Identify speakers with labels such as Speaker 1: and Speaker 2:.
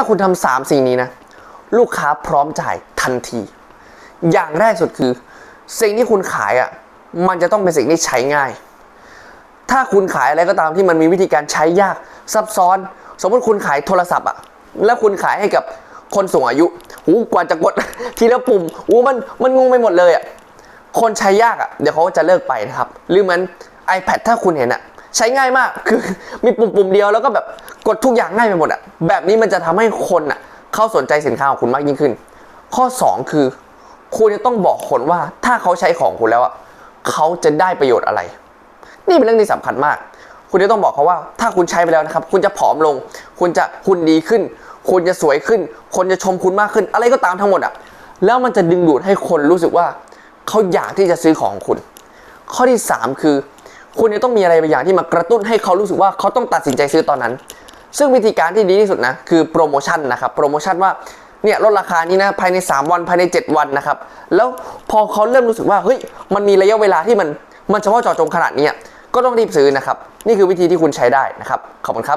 Speaker 1: ถ้าคุณทำสามสิ่งนี้นะ ลูกค้าพร้อมจ่ายทันที อย่างแรกสุดคือ สิ่งที่คุณขายอะมันจะต้องเป็นสิ่งที่ใช้ง่าย ถ้าคุณขายอะไรก็ตามที่มันมีวิธีการใช้ยากซับซ้อน สมมติคุณขายโทรศัพท์อะแล้วคุณขายให้กับคนสูงอายุหูกว่าจะกดทีละปุ่มหูมันมันงงไปหมดเลยอะคนใช้ยากอะเดี๋ยวเขาจะเลิกไปนะครับหรือเหมือน iPad ถ้าคุณเห็นอะใช้ง่ายมากคือมีปุ่มปุ่มเดียวแล้วก็แบบ กดทุกอย่างง่ายไปหมดอะแบบนี้มันจะทำให้คนอะเข้าสนใจสินค้าของคุณมากยิ่งขึ้น ข้อ 2 คือ คุณจะต้องบอกคนว่าถ้าเขาใช้ของคุณแล้วอะเขาจะได้ประโยชน์อะไร นี่เป็นเรื่องที่สำคัญมาก คุณจะต้องบอกเขาว่า ถ้าคุณใช้ไปแล้วนะครับ คุณจะผอมลง คุณจะหุ่นดีขึ้น คุณจะสวยขึ้น คนจะชมคุณมากขึ้น อะไรก็ตามทั้งหมดอะแล้วมันจะดึงดูดให้คนรู้สึกว่าเขาอยากที่จะซื้อของของคุณ ข้อที่ 3 คือ คุณจะต้องมีอะไรบางอย่างที่มากระตุ้นให้เขารู้สึกว่าเขาต้องตัดสินใจซื้อตอนนั้น ซึ่งวิธีการที่ดีที่สุดนะคือโปรโมชั่นนะครับโปรโมชั่นว่าเนี่ยลดราคานี้นะภายใน 3 วันภายใน 7 วันนะครับ แล้วพอเขาเริ่มรู้สึกว่าเฮ้ยมันมีระยะเวลาที่มันมันเฉพาะเจาะจงขนาดนี้ก็ต้องรีบซื้อนะครับ นี่คือวิธีที่คุณใช้ได้นะครับ ขอบคุณครับ